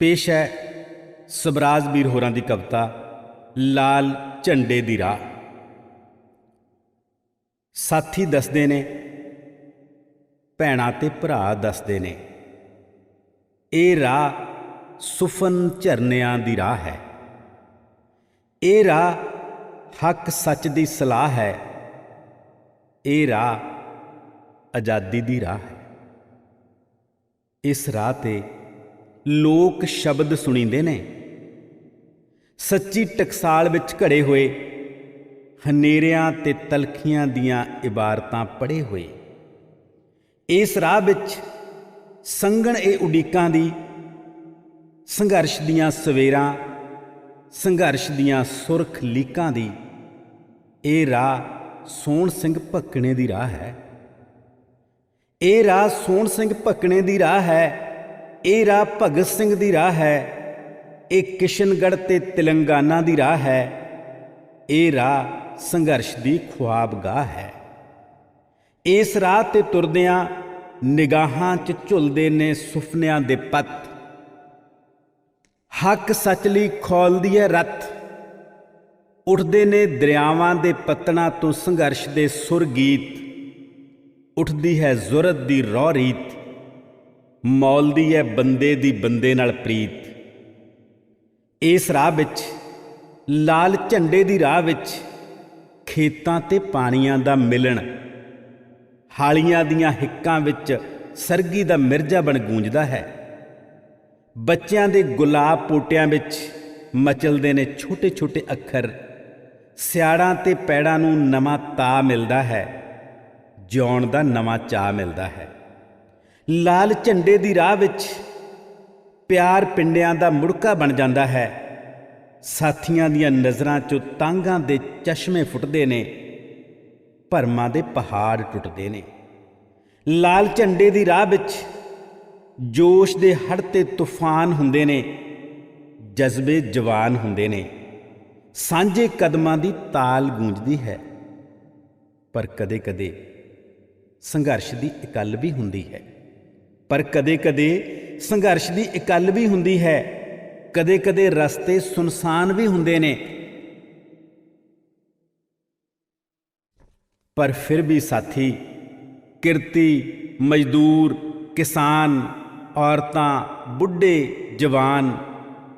ਪੇਸ਼ ਹੈ ਸਬਰਾਜ ਵੀਰ ਹੋਰਾਂ ਦੀ ਕਵਿਤਾ, ਲਾਲ ਝੰਡੇ ਦੀ ਰਾਹ। ਸਾਥੀ ਦੱਸਦੇ ਨੇ, ਭੈਣਾਂ ਤੇ ਭਰਾ ਦੱਸਦੇ ਨੇ, ਇਹ ਰਾਹ ਸੁਫਨ ਝਰਨਿਆਂ ਦੀ ਰਾਹ ਹੈ। ਇਹ ਰਾਹ ਹੱਕ ਸੱਚ ਦੀ ਸਲਾਹ ਹੈ। ਇਹ ਰਾਹ ਆਜ਼ਾਦੀ ਦੀ ਰਾਹ ਹੈ। ਇਸ ਰਾਹ ਤੇ ਲੋਕ ਸ਼ਬਦ ਸੁਣੀਂਦੇ ਨੇ। ਸੱਚੀ ਟਕਸਾਲ ਵਿੱਚ ਘੜੇ ਹੋਏ, ਹਨੇਰਿਆਂ ਤੇ ਤਲਖੀਆਂ ਦੀਆਂ ਇਬਾਰਤਾਂ ਪੜੇ ਹੋਏ। ਇਸ ਰਾਹ ਵਿੱਚ ਸੰਗਣ ਇਹ ਉਡੀਕਾਂ ਦੀ, ਸੰਘਰਸ਼ ਦੀਆਂ ਸਵੇਰਾਂ, ਸੰਘਰਸ਼ ਦੀਆਂ ਸੁਰਖ ਲੀਕਾਂ ਦੀ, ਇਹ ਰਾਹ ਸੋਹਣ ਸਿੰਘ ਭੱਕਣੇ ਦੀ ਰਾਹ ਹੈ। ਇਹ ਰਾਹ ਸੋਹਣ ਸਿੰਘ ਭੱਕਣੇ ਦੀ ਰਾਹ ਹੈ। ਇਹ ਰਾਹ ਭਗਤ ਸਿੰਘ ਦੀ ਰਾਹ ਹੈ। ਇਹ ਕਿਸ਼ਨਗੜ੍ਹ ਤੇ ਤੇਲੰਗਾਨਾ ਦੀ ਰਾਹ ਹੈ। ਇਹ ਰਾਹ ਸੰਘਰਸ਼ ਦੀ ਖੁਆਬਗਾਹ ਹੈ। ਇਸ ਰਾਹ ਤੇ ਤੁਰਦਿਆਂ ਨਿਗਾਹਾਂ 'ਚ ਝੁਲਦੇ ਨੇ ਸੁਪਨਿਆਂ ਦੇ ਪੱਤ। ਹੱਕ ਸੱਚ ਲਈ ਖੋਲਦੀ ਹੈ ਰਤ ਉੱਠਦੇ ਨੇ ਦਰਿਆਵਾਂ ਦੇ ਪਤਣਾ ਤੋਂ ਸੰਘਰਸ਼ ਦੇ ਸੁਰ ਗੀਤ ਉੱਠਦੀ ਹੈ ਜ਼ੁਰਤ ਦੀ ਰੌ ਰੀਤ। ਮੌਲਦੀ ਹੈ ਬੰਦੇ ਦੀ ਬੰਦੇ ਨਾਲ ਪ੍ਰੀਤ। ਇਸ ਰਾਹ ਵਿੱਚ, ਲਾਲ ਝੰਡੇ ਦੀ ਰਾਹ ਵਿੱਚ ਖੇਤਾਂ ਤੇ ਪਾਣੀਆਂ ਦਾ ਮਿਲਣ, ਹਾਲੀਆਂ ਦੀਆਂ ਹਿੱਕਾਂ ਵਿੱਚ ਸਰਗੀ ਦਾ ਮਿਰਜ਼ਾ ਬਣ ਗੂੰਜਦਾ ਹੈ। ਬੱਚਿਆਂ ਦੇ ਗੁਲਾਬ ਪੋਟਿਆਂ ਵਿੱਚ ਮਚਲਦੇ ਨੇ ਛੋਟੇ-ਛੋਟੇ ਅੱਖਰ, ਸਿਆੜਾਂ ਤੇ ਪੈੜਾਂ ਨੂੰ ਨਵਾਂ ਤਾ ਮਿਲਦਾ ਹੈ, ਜਿਉਣ ਦਾ ਨਵਾਂ ਚਾਹ ਮਿਲਦਾ ਹੈ। ਲਾਲ ਝੰਡੇ ਦੀ ਰਾਹ ਵਿੱਚ ਪਿਆਰ ਪਿੰਡਿਆਂ ਦਾ ਮੁੜਕਾ ਬਣ ਜਾਂਦਾ ਹੈ। ਸਾਥੀਆਂ ਦੀਆਂ ਨਜ਼ਰਾਂ 'ਚੋਂ ਤਾਂਗਾਂ ਦੇ ਚਸ਼ਮੇ ਫੁੱਟਦੇ ਨੇ, ਭਰਮਾਂ ਦੇ ਪਹਾੜ ਟੁੱਟਦੇ ਨੇ। ਲਾਲ ਝੰਡੇ ਦੀ ਰਾਹ ਵਿੱਚ ਜੋਸ਼ ਦੇ ਹੜ ਤੇ ਤੂਫਾਨ ਹੁੰਦੇ ਨੇ, ਜਜ਼ਬੇ ਜਵਾਨ ਹੁੰਦੇ ਨੇ। ਸਾਂਝੇ ਕਦਮਾਂ ਦੀ ਤਾਲ ਗੂੰਜਦੀ ਹੈ, ਪਰ ਕਦੇ-ਕਦੇ ਸੰਘਰਸ਼ ਦੀ ਇਕੱਲ ਵੀ ਹੁੰਦੀ ਹੈ। ਪਰ ਕਦੇ-ਕਦੇ ਸੰਘਰਸ਼ ਦੀ ਇਕੱਲ ਵੀ ਹੁੰਦੀ ਹੈ। ਕਦੇ-ਕਦੇ ਰਸਤੇ ਸੁਨਸਾਨ ਵੀ ਹੁੰਦੇ ਨੇ। ਪਰ ਫਿਰ ਵੀ ਸਾਥੀ, ਕਿਰਤੀ, ਮਜ਼ਦੂਰ, ਕਿਸਾਨ, ਔਰਤਾਂ, ਬੁੱਢੇ, ਜਵਾਨ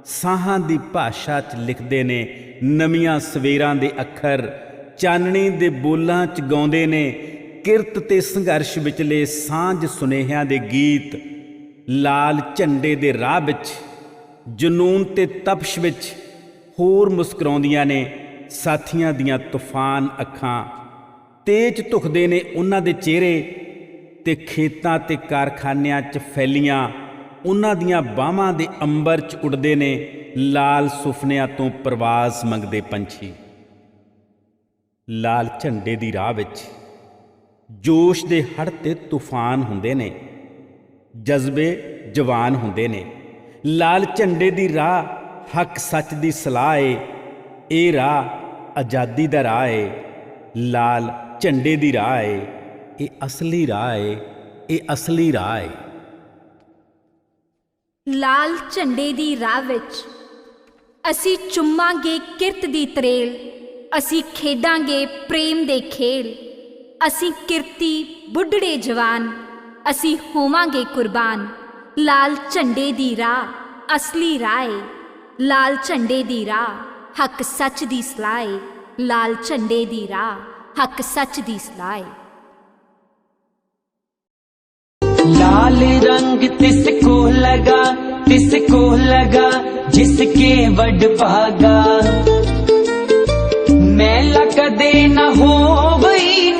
ਸਾਹਾਂ ਦੀ ਭਾਸ਼ਾ 'ਚ ਲਿਖਦੇ ਨੇ, ਨਵੀਆਂ ਸਵੇਰਾਂ ਦੇ ਅੱਖਰ, ਚਾਨਣੀ ਦੇ ਬੋਲਾਂ 'ਚ ਗਾਉਂਦੇ ਨੇ ਕਿਰਤ ਤੇ ਸੰਘਰਸ਼ ਵਿਚਲੇ ਸਾਂਝ ਸੁਨੇਹਿਆਂ ਦੇ ਗੀਤ, ਲਾਲ ਝੰਡੇ ਦੇ ਰਾਹ ਵਿੱਚ, ਜਨੂਨ ਤੇ ਤਪਸ਼ ਵਿੱਚ ਹੋਰ ਮੁਸਕਰਾਉਂਦੀਆਂ ਨੇ ਸਾਥੀਆਂ ਦੀਆਂ ਤੂਫਾਨ ਅੱਖਾਂ। ਤੇਜ ਧੁਖਦੇ ਨੇ ਉਹਨਾਂ ਦੇ ਚਿਹਰੇ ਤੇ ਖੇਤਾਂ ਤੇ ਕਾਰਖਾਨਿਆਂ 'ਚ ਫੈਲੀਆਂ, ਉਹਨਾਂ ਦੀਆਂ ਬਾਹਾਂ ਦੇ ਅੰਬਰ 'ਚ ਉੱਡਦੇ ਨੇ ਲਾਲ ਸੁਪਨਿਆਂ ਤੋਂ ਪ੍ਰਵਾਜ਼ ਮੰਗਦੇ ਪੰਛੀ। ਲਾਲ ਝੰਡੇ ਦੀ ਰਾਹ ਵਿੱਚ ਜੋਸ਼ ਦੇ ਹੜ ਤੇ ਤੂਫਾਨ ਹੁੰਦੇ ਨੇ, ਜਜ਼ਬੇ ਜਵਾਨ ਹੁੰਦੇ ਨੇ। ਲਾਲ ਝੰਡੇ ਦੀ ਰਾਹ ਹੱਕ ਸੱਚ ਦੀ ਸਲਾਹ ਏ, ਇਹ ਰਾਹ ਆਜ਼ਾਦੀ ਦਾ ਰਾਹ ਏ। ਲਾਲ ਝੰਡੇ ਦੀ ਰਾਹ ਏ, ਇਹ ਅਸਲੀ ਰਾਹ ਏ, ਇਹ ਅਸਲੀ ਰਾਹ ਏ। ਲਾਲ ਝੰਡੇ ਦੀ ਰਾਹ ਵਿੱਚ ਅਸੀਂ ਚੁੰਮਾਂਗੇ ਕਿਰਤ ਦੀ ਤਰੇਲ, ਅਸੀਂ ਖੇਡਾਂਗੇ ਪ੍ਰੇਮ ਦੇ ਖੇਲ। ਅਸੀਂ ਕਿਰਤੀ ਬੁੱਢੜੇ ਜਵਾਨ ਅਸੀਂ ਹੋਵਾਂਗੇ ਕੁਰਬਾਨ ਲਾਲ ਝੰਡੇ ਦੀ ਰਾਹ ਅਸਲੀ ਰਾਹ ਏ ਲਾਲ ਝੰਡੇ ਦੀ ਰਾਹ ਹੱਕ ਸੱਚ ਦੀ ਸਲਾਹ ਏ ਲਾਲ ਝੰਡੇ ਦੀ ਰਾਹ ਹੱਕ ਸੱਚ ਦੀ ਸਲਾਹ ਏ लाल रंग तिसको लगा तिसको लगा जिसके वड भागा मैला कदे न हो गई